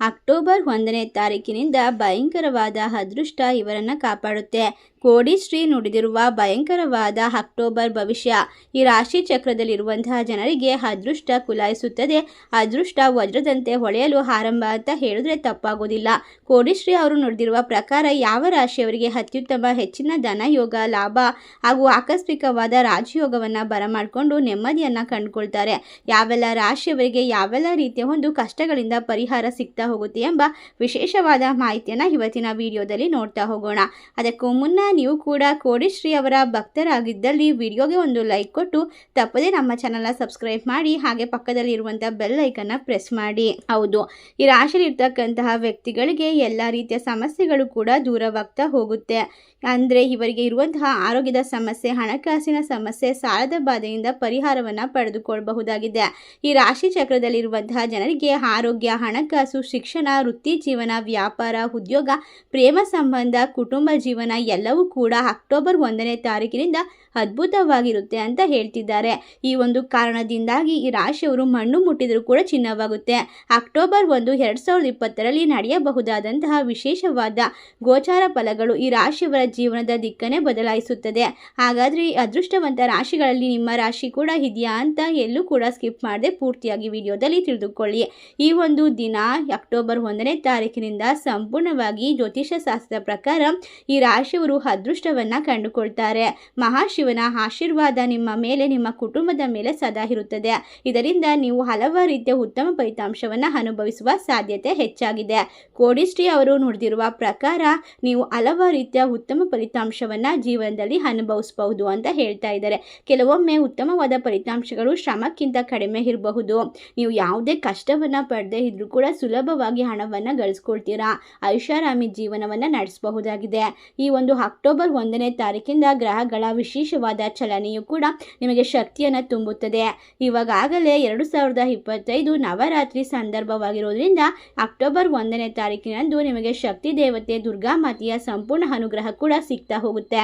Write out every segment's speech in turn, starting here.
October ಒಂದನೇ ತಾರೀಕಿನಿಂದ ಭಯಂಕರವಾದ ಅದೃಷ್ಟ ಇವರನ್ನು ಕಾಪಾಡುತ್ತೆ. ಕೋಡಿಶ್ರೀ ನುಡಿದಿರುವ ಭಯಂಕರವಾದ ಅಕ್ಟೋಬರ್ ಭವಿಷ್ಯ. ಈ ರಾಶಿ ಚಕ್ರದಲ್ಲಿರುವಂತಹ ಜನರಿಗೆ ಅದೃಷ್ಟ ಕುಲಾಯಿಸುತ್ತದೆ. ಅದೃಷ್ಟ ವಜ್ರದಂತೆ ಹೊಳೆಯಲು ಆರಂಭ ಅಂತ ಹೇಳಿದ್ರೆ ತಪ್ಪಾಗೋದಿಲ್ಲ. ಕೋಡಿಶ್ರೀ ಅವರು ನುಡಿದಿರುವ ಪ್ರಕಾರ ಯಾವ ರಾಶಿಯವರಿಗೆ ಅತ್ಯುತ್ತಮ ಹೆಚ್ಚಿನ ಧನಯೋಗ ಲಾಭ ಹಾಗೂ ಆಕಸ್ಮಿಕವಾದ ರಾಜಯೋಗವನ್ನು ಬರಮಾಡಿಕೊಂಡು ನೆಮ್ಮದಿಯನ್ನು ಕಂಡುಕೊಳ್ತಾರೆ. ಯಾವೆಲ್ಲ ರಾಶಿಯವರಿಗೆ ಯಾವೆಲ್ಲ ರೀತಿಯ ಒಂದು ಕಷ್ಟಗಳಿಂದ ಪರಿಹಾರ ಸಿಗ್ತಾ ಹೋಗುತ್ತೆ ಎಂಬ ವಿಶೇಷವಾದ ಮಾಹಿತಿಯನ್ನು ಇವತ್ತಿನ ವಿಡಿಯೋದಲ್ಲಿ ನೋಡ್ತಾ ಹೋಗೋಣ. ಅದಕ್ಕೂ ಮುನ್ನ ನೀವು ಕೂಡ ಕೋಡಿಶ್ರೀ ಅವರ ಭಕ್ತರಾಗಿದ್ದಲ್ಲಿ ವಿಡಿಯೋಗೆ ಒಂದು ಲೈಕ್ ಕೊಟ್ಟು ತಪ್ಪದೇ ನಮ್ಮ ಚಾನಲ್ನ ಸಬ್ಸ್ಕ್ರೈಬ್ ಮಾಡಿ ಹಾಗೆ ಪಕ್ಕದಲ್ಲಿ ಇರುವಂಥ ಬೆಲ್ ಐಕನ್ನ ಪ್ರೆಸ್ ಮಾಡಿ. ಹೌದು, ಈ ರಾಶಿಯಲ್ಲಿ ಇರ್ತಕ್ಕಂತಹ ವ್ಯಕ್ತಿಗಳಿಗೆ ಎಲ್ಲ ರೀತಿಯ ಸಮಸ್ಯೆಗಳು ಕೂಡ ದೂರವಾಗ್ತಾ ಹೋಗುತ್ತೆ. ಅಂದರೆ ಇವರಿಗೆ ಇರುವಂತಹ ಆರೋಗ್ಯದ ಸಮಸ್ಯೆ, ಹಣಕಾಸಿನ ಸಮಸ್ಯೆ, ಸಾಲದ ಬಾಧೆಯಿಂದ ಪರಿಹಾರವನ್ನು ಪಡೆದುಕೊಳ್ಳಬಹುದಾಗಿದೆ ಈ ರಾಶಿ ಚಕ್ರದಲ್ಲಿರುವಂತಹ ಜನರಿಗೆ ಆರೋಗ್ಯ, ಹಣಕಾಸು, ಶಿಕ್ಷಣ, ವೃತ್ತಿ ಜೀವನ, ವ್ಯಾಪಾರ, ಉದ್ಯೋಗ, ಪ್ರೇಮ ಸಂಬಂಧ, ಕುಟುಂಬ ಜೀವನ ಎಲ್ಲವೂ ಕೂಡ ಅಕ್ಟೋಬರ್ ಒಂದನೇ ತಾರೀಕಿನಿಂದ ಅದ್ಭುತವಾಗಿರುತ್ತೆ ಅಂತ ಹೇಳ್ತಿದ್ದಾರೆ. ಈ ಒಂದು ಕಾರಣದಿಂದಾಗಿ ಈ ರಾಶಿಯವರು ಮಣ್ಣು ಮುಟ್ಟಿದರೂ ಕೂಡ ಚಿನ್ನವಾಗುತ್ತೆ. ಅಕ್ಟೋಬರ್ ಒಂದು ಎರಡು ಸಾವಿರದ ಇಪ್ಪತ್ತರಲ್ಲಿ ನಡೆಯಬಹುದಾದಂತಹ ವಿಶೇಷವಾದ ಗೋಚಾರ ಫಲಗಳು ಈ ರಾಶಿಯವರ ಜೀವನದ ದಿಕ್ಕನ್ನೇ ಬದಲಾಯಿಸುತ್ತದೆ. ಹಾಗಾದರೆ ಈ ಅದೃಷ್ಟವಂತ ರಾಶಿಗಳಲ್ಲಿ ನಿಮ್ಮ ರಾಶಿ ಕೂಡ ಇದೆಯಾ ಅಂತ ಎಲ್ಲೂ ಕೂಡ ಸ್ಕಿಪ್ ಮಾಡದೆ ಪೂರ್ತಿಯಾಗಿ ವಿಡಿಯೋದಲ್ಲಿ ತಿಳಿದುಕೊಳ್ಳಿ. ಈ ಒಂದು ದಿನ, ಅಕ್ಟೋಬರ್ ಒಂದನೇ ತಾರೀಕಿನಿಂದ ಸಂಪೂರ್ಣವಾಗಿ ಜ್ಯೋತಿಷ ಶಾಸ್ತ್ರದ ಪ್ರಕಾರ ಈ ರಾಶಿಯವರು ಅದೃಷ್ಟವನ್ನು ಕಂಡುಕೊಳ್ತಾರೆ. ಮಹಾಶಿವನ ಆಶೀರ್ವಾದ ನಿಮ್ಮ ಮೇಲೆ, ನಿಮ್ಮ ಕುಟುಂಬದ ಮೇಲೆ ಸದಾ ಇರುತ್ತದೆ. ಇದರಿಂದ ನೀವು ಹಲವಾರು ರೀತಿಯ ಉತ್ತಮ ಫಲಿತಾಂಶವನ್ನು ಅನುಭವಿಸುವ ಸಾಧ್ಯತೆ ಹೆಚ್ಚಾಗಿದೆ. ಕೋಡಿಶ್ರೀ ಅವರು ನುಡಿದಿರುವ ಪ್ರಕಾರ ನೀವು ಹಲವಾರು ರೀತಿಯ ಉತ್ತಮ ಫಲಿತಾಂಶವನ್ನು ಜೀವನದಲ್ಲಿ ಅನುಭವಿಸಬಹುದು ಅಂತ ಹೇಳ್ತಾ ಇದ್ದಾರೆ. ಕೆಲವೊಮ್ಮೆ ಉತ್ತಮವಾದ ಫಲಿತಾಂಶಗಳು ಶ್ರಮಕ್ಕಿಂತ ಕಡಿಮೆ ಇರಬಹುದು. ನೀವು ಯಾವುದೇ ಕಷ್ಟವನ್ನು ಪಡೆದೇ ಇದ್ರೂ ಕೂಡ ಸುಲಭವಾಗಿ ಹಣವನ್ನು ಗಳಿಸ್ಕೊಳ್ತೀರಾ? ಐಷಾರಾಮಿ ಜೀವನವನ್ನು ನಡೆಸಬಹುದಾಗಿದೆ. ಈ ಒಂದು ಅಕ್ಟೋಬರ್ ಒಂದನೇ ತಾರೀಕಿಂದ ಗ್ರಹಗಳ ವಿಶೇಷವಾದ ಚಲನೆಯು ಕೂಡ ನಿಮಗೆ ಶಕ್ತಿಯನ್ನು ತುಂಬುತ್ತದೆ. ಇವಾಗಲೇ ಎರಡು ಸಾವಿರದ ಇಪ್ಪತ್ತೈದು ನವರಾತ್ರಿ ಸಂದರ್ಭವಾಗಿರೋದ್ರಿಂದ ಅಕ್ಟೋಬರ್ ಒಂದನೇ ತಾರೀಕಿನಂದು ನಿಮಗೆ ಶಕ್ತಿ ದೇವತೆ ದುರ್ಗಾ ಮಾತೆಯ ಸಂಪೂರ್ಣ ಅನುಗ್ರಹ ಸಿಗ್ತಾ ಹೋಗುತ್ತೆ.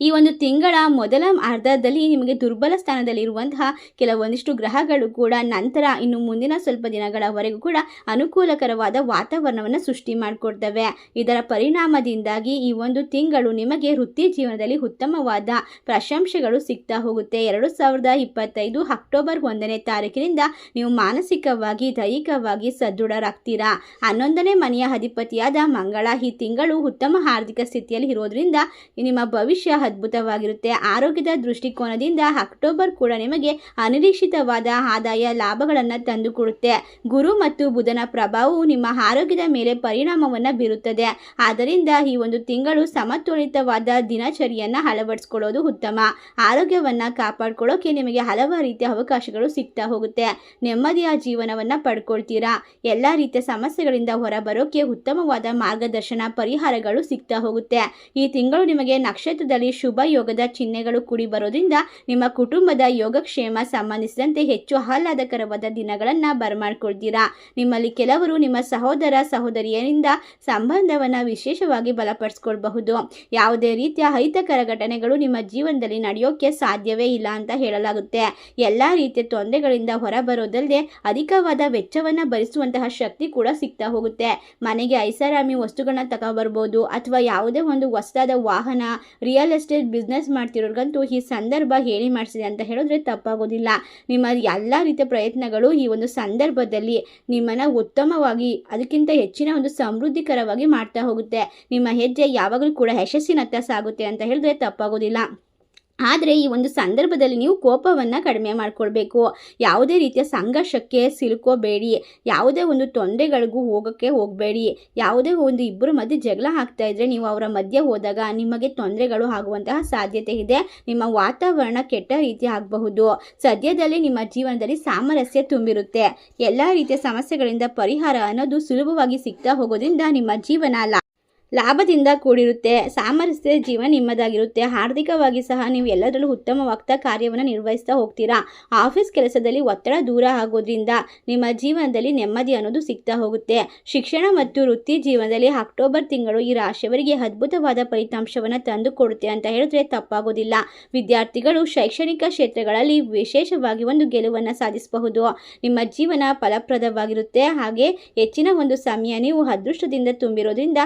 ಈ ಒಂದು ತಿಂಗಳ ಮೊದಲ ಅರ್ಧದಲ್ಲಿ ನಿಮಗೆ ದುರ್ಬಲ ಸ್ಥಾನದಲ್ಲಿರುವಂತಹ ಕೆಲವೊಂದಿಷ್ಟು ಗ್ರಹಗಳು ಕೂಡ ನಂತರ ಇನ್ನು ಮುಂದಿನ ಸ್ವಲ್ಪ ದಿನಗಳವರೆಗೂ ಕೂಡ ಅನುಕೂಲಕರವಾದ ವಾತಾವರಣವನ್ನು ಸೃಷ್ಟಿ ಮಾಡಿಕೊಡ್ತವೆ. ಇದರ ಪರಿಣಾಮದಿಂದಾಗಿ ಈ ಒಂದು ತಿಂಗಳು ನಿಮಗೆ ವೃತ್ತಿ ಜೀವನದಲ್ಲಿ ಉತ್ತಮವಾದ ಪ್ರಶಂಸೆಗಳು ಸಿಗ್ತಾ ಹೋಗುತ್ತೆ. ಎರಡು ಸಾವಿರದ ಇಪ್ಪತ್ತೈದು ಅಕ್ಟೋಬರ್ ಒಂದನೇ ತಾರೀಕಿನಿಂದ ನೀವು ಮಾನಸಿಕವಾಗಿ, ದೈಹಿಕವಾಗಿ ಸದೃಢರಾಗ್ತೀರಾ? ಹನ್ನೊಂದನೇ ಮನೆಯ ಅಧಿಪತಿಯಾದ ಮಂಗಳ ಈ ತಿಂಗಳು ಉತ್ತಮ ಆರ್ಥಿಕ ಸ್ಥಿತಿಯಲ್ಲಿ ಇರೋದ್ರಿಂದ ನಿಮ್ಮ ಭವಿಷ್ಯ ಅದ್ಭುತವಾಗಿರುತ್ತೆ. ಆರೋಗ್ಯದ ದೃಷ್ಟಿಕೋನದಿಂದ ಅಕ್ಟೋಬರ್ ಕೂಡ ನಿಮಗೆ ಅನಿರೀಕ್ಷಿತವಾದ ಆದಾಯ ಲಾಭಗಳನ್ನು ತಂದುಕೊಡುತ್ತೆ. ಗುರು ಮತ್ತು ಬುಧನ ಪ್ರಭಾವವು ನಿಮ್ಮ ಆರೋಗ್ಯದ ಮೇಲೆ ಪರಿಣಾಮವನ್ನು ಬೀರುತ್ತದೆ. ಆದ್ದರಿಂದ ಈ ಒಂದು ತಿಂಗಳು ಸಮತೋಲಿತವಾದ ದಿನಚರಿಯನ್ನು ಅಳವಡಿಸ್ಕೊಳ್ಳೋದು ಉತ್ತಮ. ಆರೋಗ್ಯವನ್ನು ಕಾಪಾಡ್ಕೊಳ್ಳೋಕೆ ನಿಮಗೆ ಹಲವಾರು ರೀತಿಯ ಅವಕಾಶಗಳು ಸಿಗ್ತಾ ಹೋಗುತ್ತೆ. ನೆಮ್ಮದಿಯ ಜೀವನವನ್ನು ಪಡ್ಕೊಳ್ತೀರಾ? ಎಲ್ಲ ರೀತಿಯ ಸಮಸ್ಯೆಗಳಿಂದ ಹೊರಬರೋಕೆ ಉತ್ತಮವಾದ ಮಾರ್ಗದರ್ಶನ ಪರಿಹಾರಗಳು ಸಿಗ್ತಾ ಹೋಗುತ್ತೆ. ಈ ತಿಂಗಳು ನಿಮಗೆ ನಕ್ಷತ್ರದಲ್ಲಿ ಶುಭ ಯೋಗದ ಚಿಹ್ನೆಗಳು ಕೂಡಿ ಬರೋದ್ರಿಂದ ನಿಮ್ಮ ಕುಟುಂಬದ ಯೋಗಕ್ಷೇಮ ಸಂಬಂಧಿಸಿದಂತೆ ಹೆಚ್ಚು ಆಹ್ಲಾದಕರವಾದ ದಿನಗಳನ್ನು ಬರಮಾಡ್ಕೊಳ್ತೀರಾ. ನಿಮ್ಮಲ್ಲಿ ಕೆಲವರು ನಿಮ್ಮ ಸಹೋದರ, ಸಹೋದರಿಯರಿಂದ ಸಂಬಂಧವನ್ನು ವಿಶೇಷವಾಗಿ ಬಲಪಡಿಸ್ಕೊಳ್ಬಹುದು. ಯಾವುದೇ ರೀತಿಯ ಅಹಿತಕರ ಘಟನೆಗಳು ನಿಮ್ಮ ಜೀವನದಲ್ಲಿ ನಡೆಯೋಕೆ ಸಾಧ್ಯವೇ ಇಲ್ಲ ಅಂತ ಹೇಳಲಾಗುತ್ತೆ. ಎಲ್ಲ ರೀತಿಯ ತೊಂದರೆಗಳಿಂದ ಹೊರಬರೋದಲ್ಲದೆ ಅಧಿಕವಾದ ವೆಚ್ಚವನ್ನು ಭರಿಸುವಂತಹ ಶಕ್ತಿ ಕೂಡ ಸಿಗ್ತಾ ಹೋಗುತ್ತೆ. ಮನೆಗೆ ಐಷಾರಾಮಿ ವಸ್ತುಗಳನ್ನ ತಗೊಬರ್ಬೋದು ಅಥವಾ ಯಾವುದೇ ಒಂದು ಹೊಸದಾದ ವಾಹನ ರಿಯಲ್ ಬಿಸ್ನೆಸ್ ಮಾಡ್ತಿರೋರ್ಗಂತೂ ಈ ಸಂದರ್ಭ ಹೇಳಿ ಮಾಡಿಸಿದೆ ಅಂತ ಹೇಳಿದ್ರೆ ತಪ್ಪಾಗೋದಿಲ್ಲ. ನಿಮ್ಮ ಎಲ್ಲ ರೀತಿಯ ಪ್ರಯತ್ನಗಳು ಈ ಒಂದು ಸಂದರ್ಭದಲ್ಲಿ ನಿಮ್ಮನ್ನು ಉತ್ತಮವಾಗಿ, ಅದಕ್ಕಿಂತ ಹೆಚ್ಚಿನ ಒಂದು ಸಮೃದ್ಧಿಕರವಾಗಿ ಮಾಡ್ತಾ ಹೋಗುತ್ತೆ. ನಿಮ್ಮ ಹೆಜ್ಜೆ ಯಾವಾಗಲೂ ಕೂಡ ಯಶಸ್ಸಿನತ್ತ ಸಾಗುತ್ತೆ ಅಂತ ಹೇಳಿದ್ರೆ ತಪ್ಪಾಗೋದಿಲ್ಲ. ಆದರೆ ಈ ಒಂದು ಸಂದರ್ಭದಲ್ಲಿ ನೀವು ಕೋಪವನ್ನು ಕಡಿಮೆ ಮಾಡಿಕೊಳ್ಬೇಕು. ಯಾವುದೇ ರೀತಿಯ ಸಂಘರ್ಷಕ್ಕೆ ಸಿಲುಕೋಬೇಡಿ. ಯಾವುದೇ ಒಂದು ತೊಂದರೆಗಳಿಗೂ ಹೋಗೋಕ್ಕೆ ಹೋಗಬೇಡಿ. ಯಾವುದೇ ಒಂದು ಇಬ್ಬರು ಮಧ್ಯೆ ಜಗಳ ಆಗ್ತಾ ಇದ್ದರೆ ನೀವು ಅವರ ಮಧ್ಯೆ ಹೋದಾಗ ನಿಮಗೆ ತೊಂದರೆಗಳು ಆಗುವಂತಹ ಸಾಧ್ಯತೆ ಇದೆ. ನಿಮ್ಮ ವಾತಾವರಣ ಕೆಟ್ಟ ರೀತಿ ಆಗಬಹುದು. ಸದ್ಯದಲ್ಲಿ ನಿಮ್ಮ ಜೀವನದಲ್ಲಿ ಸಾಮರಸ್ಯ ತುಂಬಿರುತ್ತೆ. ಎಲ್ಲ ರೀತಿಯ ಸಮಸ್ಯೆಗಳಿಂದ ಪರಿಹಾರ ಅನ್ನೋದು ಸುಲಭವಾಗಿ ಸಿಗ್ತಾ ಹೋಗೋದ್ರಿಂದ ನಿಮ್ಮ ಜೀವನ ಲಾಭದಿಂದ ಕೂಡಿರುತ್ತೆ. ಸಾಮರಸ್ಯ ಜೀವನ ನಿಮ್ಮದಾಗಿರುತ್ತೆ. ಆರ್ಥಿಕವಾಗಿ ಸಹ ನೀವು ಎಲ್ಲದರಲ್ಲೂ ಉತ್ತಮವಾಗ್ತಾ ಕಾರ್ಯವನ್ನು ನಿರ್ವಹಿಸ್ತಾ ಹೋಗ್ತೀರಾ? ಆಫೀಸ್ ಕೆಲಸದಲ್ಲಿ ಒತ್ತಡ ದೂರ ಆಗೋದ್ರಿಂದ ನಿಮ್ಮ ಜೀವನದಲ್ಲಿ ನೆಮ್ಮದಿ ಅನ್ನೋದು ಸಿಗ್ತಾ ಹೋಗುತ್ತೆ. ಶಿಕ್ಷಣ ಮತ್ತು ವೃತ್ತಿ ಜೀವನದಲ್ಲಿ ಅಕ್ಟೋಬರ್ ತಿಂಗಳು ಈ ರಾಶಿಯವರಿಗೆ ಅದ್ಭುತವಾದ ಫಲಿತಾಂಶವನ್ನು ತಂದು ಕೊಡುತ್ತೆ ಅಂತ ಹೇಳಿದ್ರೆ ತಪ್ಪಾಗೋದಿಲ್ಲ. ವಿದ್ಯಾರ್ಥಿಗಳು ಶೈಕ್ಷಣಿಕ ಕ್ಷೇತ್ರಗಳಲ್ಲಿ ವಿಶೇಷವಾಗಿ ಒಂದು ಗೆಲುವನ್ನು ಸಾಧಿಸಬಹುದು. ನಿಮ್ಮ ಜೀವನ ಫಲಪ್ರದವಾಗಿರುತ್ತೆ. ಹಾಗೆ ಹೆಚ್ಚಿನ ಒಂದು ಸಮಯ ನೀವು ಅದೃಷ್ಟದಿಂದ ತುಂಬಿರೋದ್ರಿಂದ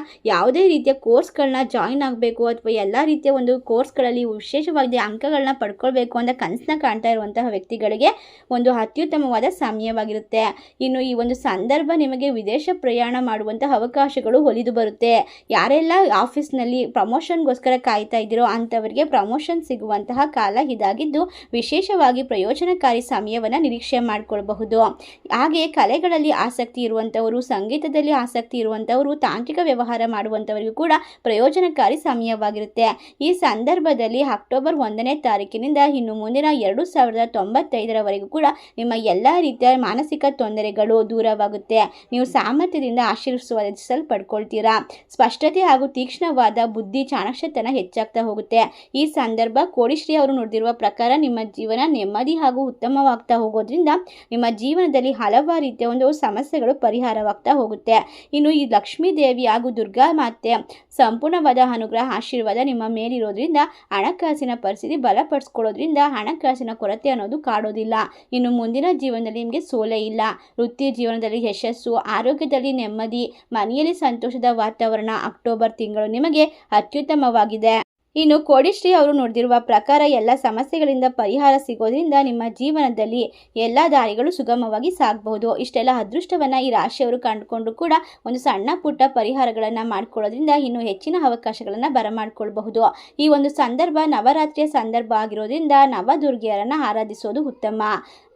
ಯಾವುದೇ ರೀತಿಯ ಕೋರ್ಸ್ಗಳನ್ನ ಜಾಯಿನ್ ಆಗಬೇಕು ಅಥವಾ ಎಲ್ಲ ರೀತಿಯ ಒಂದು ಕೋರ್ಸ್ಗಳಲ್ಲಿ ವಿಶೇಷವಾಗಿ ಅಂಕಗಳನ್ನ ಪಡ್ಕೊಳ್ಬೇಕು ಅಂತ ಕನಸನ್ನ ಕಾಣ್ತಾ ಇರುವಂತಹ ವ್ಯಕ್ತಿಗಳಿಗೆ ಒಂದು ಅತ್ಯುತ್ತಮವಾದ ಸಮಯವಾಗಿರುತ್ತೆ. ಇನ್ನು ಈ ಒಂದು ಸಂದರ್ಭ ನಿಮಗೆ ವಿದೇಶ ಪ್ರಯಾಣ ಮಾಡುವಂತಹ ಅವಕಾಶಗಳು ಒಲಿದು ಬರುತ್ತೆ. ಯಾರೆಲ್ಲ ಆಫೀಸ್ನಲ್ಲಿ ಪ್ರಮೋಷನ್ಗೋಸ್ಕರ ಕಾಯ್ತಾ ಇದ್ದೀರೋ ಅಂಥವರಿಗೆ ಪ್ರಮೋಷನ್ ಸಿಗುವಂತಹ ಕಾಲ ಇದಾಗಿದ್ದು ವಿಶೇಷವಾಗಿ ಪ್ರಯೋಜನಕಾರಿ ಸಮಯವನ್ನು ನಿರೀಕ್ಷೆ ಮಾಡಿಕೊಳ್ಬಹುದು. ಹಾಗೆ ಕಲೆಗಳಲ್ಲಿ ಆಸಕ್ತಿ ಇರುವಂಥವರು ಸಂಗೀತದಲ್ಲಿ ಆಸಕ್ತಿ ಇರುವಂಥವರು ತಾಂತ್ರಿಕ ವ್ಯವಹಾರ ಮಾಡುವಂಥವರಿಗೂ ಕೂಡ ಪ್ರಯೋಜನಕಾರಿ ಸಮಯವಾಗಿರುತ್ತೆ. ಈ ಸಂದರ್ಭದಲ್ಲಿ ಅಕ್ಟೋಬರ್ ಒಂದನೇ ತಾರೀಕಿನಿಂದ ಇನ್ನು ಮುಂದಿನ ಎರಡು ಸಾವಿರದ ತೊಂಬತ್ತೈದರವರೆಗೂ ಕೂಡ ನಿಮ್ಮ ಎಲ್ಲ ರೀತಿಯ ಮಾನಸಿಕ ತೊಂದರೆಗಳು ದೂರವಾಗುತ್ತೆ. ನೀವು ಸಾಮರ್ಥ್ಯದಿಂದ ಆಶೀರ್ವಿಸಲ್ಪಡ್ಕೊಳ್ತೀರಾ ಸ್ಪಷ್ಟತೆ ಹಾಗೂ ತೀಕ್ಷ್ಣವಾದ ಬುದ್ಧಿ ಚಾಣಕ್ಷತನ ಹೆಚ್ಚಾಗ್ತಾ ಹೋಗುತ್ತೆ. ಈ ಸಂದರ್ಭ ಕೋಡಿಶ್ರೀ ಅವರು ನುಡಿದಿರುವ ಪ್ರಕಾರ ನಿಮ್ಮ ಜೀವನ ನೆಮ್ಮದಿ ಹಾಗೂ ಉತ್ತಮವಾಗ್ತಾ ಹೋಗೋದ್ರಿಂದ ನಿಮ್ಮ ಜೀವನದಲ್ಲಿ ಹಲವಾರು ರೀತಿಯ ಒಂದು ಸಮಸ್ಯೆಗಳು ಪರಿಹಾರವಾಗ್ತಾ ಹೋಗುತ್ತೆ. ಇನ್ನು ಈ ಲಕ್ಷ್ಮೀ ದೇವಿ ಹಾಗೂ ದುರ್ಗಾ ಮಾತೆ ಸಂಪೂರ್ಣವಾದ ಅನುಗ್ರಹ, ಆಶೀರ್ವಾದ ನಿಮ್ಮ ಮೇಲಿರೋದ್ರಿಂದ, ಹಣಕಾಸಿನ ಪರಿಸ್ಥಿತಿ ಬಲಪಡಿಸ್ಕೊಳ್ಳೋದ್ರಿಂದ ಹಣಕಾಸಿನ ಕೊರತೆ ಅನ್ನೋದು ಕಾಡೋದಿಲ್ಲ. ಇನ್ನು ಮುಂದಿನ ಜೀವನದಲ್ಲಿ ನಿಮಗೆ ಸೋಲೆ ಇಲ್ಲ. ವೃತ್ತಿ ಜೀವನದಲ್ಲಿ ಯಶಸ್ಸು, ಆರೋಗ್ಯದಲ್ಲಿ ನೆಮ್ಮದಿ, ಮನೆಯಲ್ಲಿ ಸಂತೋಷದ ವಾತಾವರಣ ಅಕ್ಟೋಬರ್ ತಿಂಗಳು ನಿಮಗೆ ಅತ್ಯುತ್ತಮವಾಗಿದೆ. ಇನ್ನು ಕೋಡಿಶ್ರೀ ಅವರು ನುಡಿದಿರುವ ಪ್ರಕಾರ ಎಲ್ಲ ಸಮಸ್ಯೆಗಳಿಂದ ಪರಿಹಾರ ಸಿಗೋದ್ರಿಂದ ನಿಮ್ಮ ಜೀವನದಲ್ಲಿ ಎಲ್ಲ ದಾರಿಗಳು ಸುಗಮವಾಗಿ ಸಾಗಬಹುದು. ಇಷ್ಟೆಲ್ಲ ಅದೃಷ್ಟವನ್ನು ಈ ರಾಶಿಯವರು ಕಂಡುಕೊಂಡು ಕೂಡ ಒಂದು ಸಣ್ಣ ಪುಟ್ಟ ಪರಿಹಾರಗಳನ್ನು ಮಾಡ್ಕೊಳ್ಳೋದ್ರಿಂದ ಇನ್ನು ಹೆಚ್ಚಿನ ಅವಕಾಶಗಳನ್ನು ಬರಮಾಡ್ಕೊಳ್ಬಹುದು. ಈ ಒಂದು ಸಂದರ್ಭ ನವರಾತ್ರಿಯ ಸಂದರ್ಭ ಆಗಿರೋದ್ರಿಂದ ನವದುರ್ಗಿಯರನ್ನು ಆರಾಧಿಸೋದು ಉತ್ತಮ.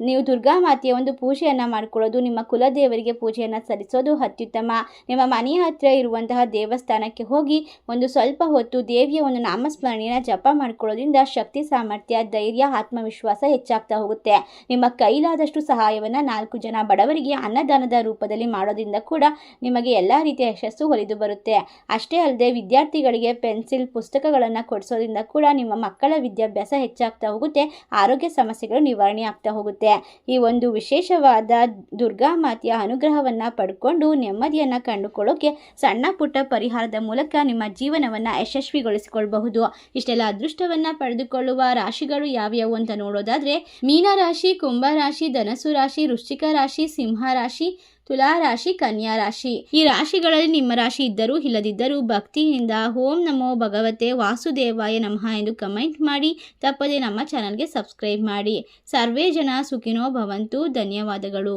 ನೀವು ದುರ್ಗಾ ಮಾತೆಯ ಒಂದು ಪೂಜೆಯನ್ನು ಮಾಡ್ಕೊಳ್ಳೋದು, ನಿಮ್ಮ ಕುಲದೇವರಿಗೆ ಪೂಜೆಯನ್ನು ಸಲ್ಲಿಸೋದು ಅತ್ಯುತ್ತಮ. ನಿಮ್ಮ ಮನೆಯ ಹತ್ತಿರ ಇರುವಂತಹ ದೇವಸ್ಥಾನಕ್ಕೆ ಹೋಗಿ ಒಂದು ಸ್ವಲ್ಪ ಹೊತ್ತು ದೇವಿಯ ಒಂದು ನಾಮಸ್ಮರಣೆಯನ್ನು ಜಪ ಮಾಡ್ಕೊಳ್ಳೋದ್ರಿಂದ ಶಕ್ತಿ, ಸಾಮರ್ಥ್ಯ, ಧೈರ್ಯ, ಆತ್ಮವಿಶ್ವಾಸ ಹೆಚ್ಚಾಗ್ತಾ ಹೋಗುತ್ತೆ. ನಿಮ್ಮ ಕೈಲಾದಷ್ಟು ಸಹಾಯವನ್ನು ನಾಲ್ಕು ಜನ ಬಡವರಿಗೆ ಅನ್ನದಾನದ ರೂಪದಲ್ಲಿ ಮಾಡೋದ್ರಿಂದ ಕೂಡ ನಿಮಗೆ ಎಲ್ಲ ರೀತಿಯ ಯಶಸ್ಸು ಒಲಿದು ಬರುತ್ತೆ. ಅಷ್ಟೇ ಅಲ್ಲದೆ ವಿದ್ಯಾರ್ಥಿಗಳಿಗೆ ಪೆನ್ಸಿಲ್ ಪುಸ್ತಕಗಳನ್ನು ಕೊಡಿಸೋದ್ರಿಂದ ಕೂಡ ನಿಮ್ಮ ಮಕ್ಕಳ ವಿದ್ಯಾಭ್ಯಾಸ ಹೆಚ್ಚಾಗ್ತಾ ಹೋಗುತ್ತೆ. ಆರೋಗ್ಯ ಸಮಸ್ಯೆಗಳು ನಿವಾರಣೆ ಆಗ್ತಾ ಹೋಗುತ್ತೆ. ಈ ಒಂದು ವಿಶೇಷವಾದ ದುರ್ಗಾ ಮಾತೆಯ ಅನುಗ್ರಹವನ್ನು ಪಡ್ಕೊಂಡು ನೆಮ್ಮದಿಯನ್ನು ಕಂಡುಕೊಳ್ಳೋಕೆ ಸಣ್ಣ ಪುಟ್ಟ ಪರಿಹಾರದ ಮೂಲಕ ನಿಮ್ಮ ಜೀವನವನ್ನು ಯಶಸ್ವಿಗೊಳಿಸಿಕೊಳ್ಳಬಹುದು ಇಷ್ಟೆಲ್ಲ ಅದೃಷ್ಟವನ್ನ ಪಡೆದುಕೊಳ್ಳುವ ರಾಶಿಗಳು ಯಾವ್ಯಾವು ಅಂತ ನೋಡೋದಾದ್ರೆ, ಮೀನ ರಾಶಿ, ಕುಂಭ ರಾಶಿ ಧನಸು ರಾಶಿ, ವೃಶ್ಚಿಕ ರಾಶಿ, ಸಿಂಹ ರಾಶಿ, ತುಲಾ ರಾಶಿ, ಕನ್ಯಾ ರಾಶಿ. ಈ ರಾಶಿಗಳಲ್ಲಿ ನಿಮ್ಮ ರಾಶಿ ಇದ್ದರೂ ಇಲ್ಲದಿದ್ದರೂ ಭಕ್ತಿಯಿಂದ ಓಂ ನಮೋ ಭಗವತೆ ವಾಸುದೇವಾಯ ನಮಃ ಎಂದು ಕಮೆಂಟ್ ಮಾಡಿ, ತಪ್ಪದೆ ನಮ್ಮ ಚಾನಲ್ಗೆ ಸಬ್ಸ್ಕ್ರೈಬ್ ಮಾಡಿ. ಸರ್ವೇ ಜನ ಸುಖಿನೋ ಭವಂತು. ಧನ್ಯವಾದಗಳು.